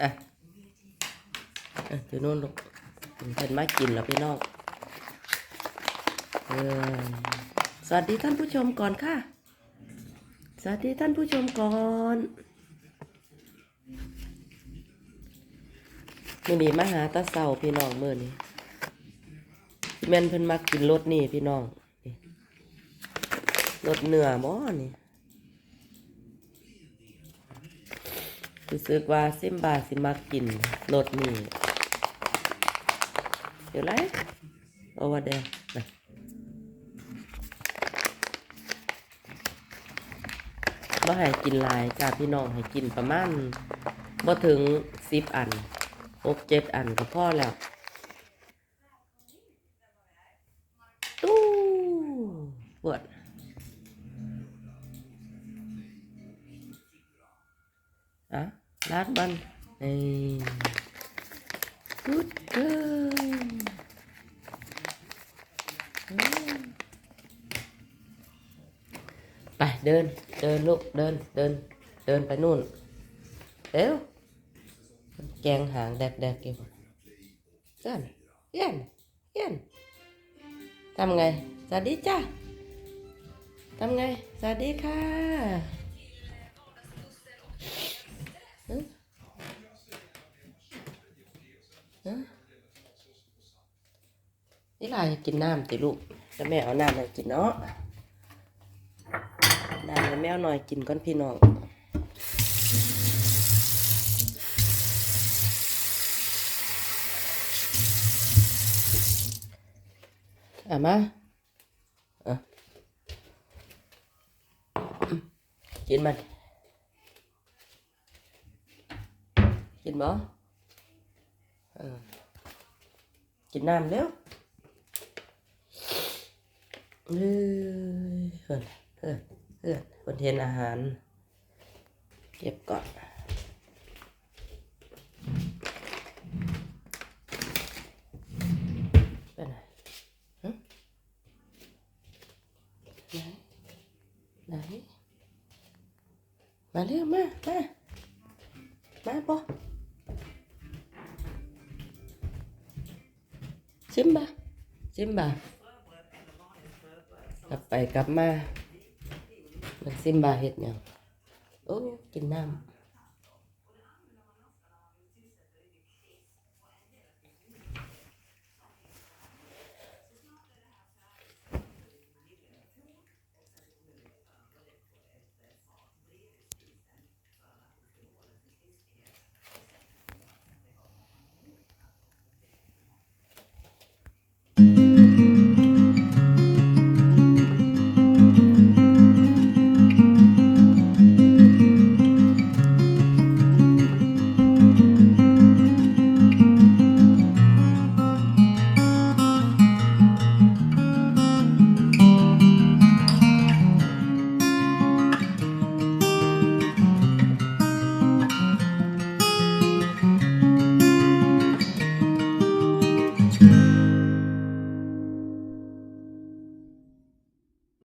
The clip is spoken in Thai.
อะอะถือนู่นลูกเพิ่นมากินแล้วพี่น้องเออสวัสดีท่านผู้ชมก่อนค่ะ สวัสดีท่านผู้ชมก่อนมื่อนี้มาหาตาเสาพี่น้องมื่อนี้แม่นเพิ่นมากินรสนี่พี่น้องรสเนื้อบ่นี่ รู้สึกว่าซิมบาสิมากินรสนี่เดี๋ยวไรเอาว่าแดนะบ่ให้กินลายจ้าพี่น้องให้กินประมาณบ่ถึงสิบอันหกเจ็ดอันก็พอแล้วตู้ปวดอะ ลาดบันเอ้กูดเกิไปเดินเดินลูกเดินเดินเดินไปนู่นเร็วแกงหางแดกแดกๆอยู่เยันเยันเยันทำไงสวัสดีจ้าทำไงสวัสดีค่ะ ลายกินน้ำติลูกแล้วแม่เอาน้ำให้กินเนาะน้ำให้แมวหน่อยกินก่อนพี่น้องอะมาอะกินมัน กินบ่กินน้ำเร็ว เฮ้ยเฮ้ยเฮ้ยเฮ้ยคนเทนอาหาร เก็บก่อนไปไหนฮะไหนไหนมาเร็วมา มา มาปอซิมบะซิมบะ กลับไปกลับมามันซิมบาเห็ดหยังโอ้กินน้ำ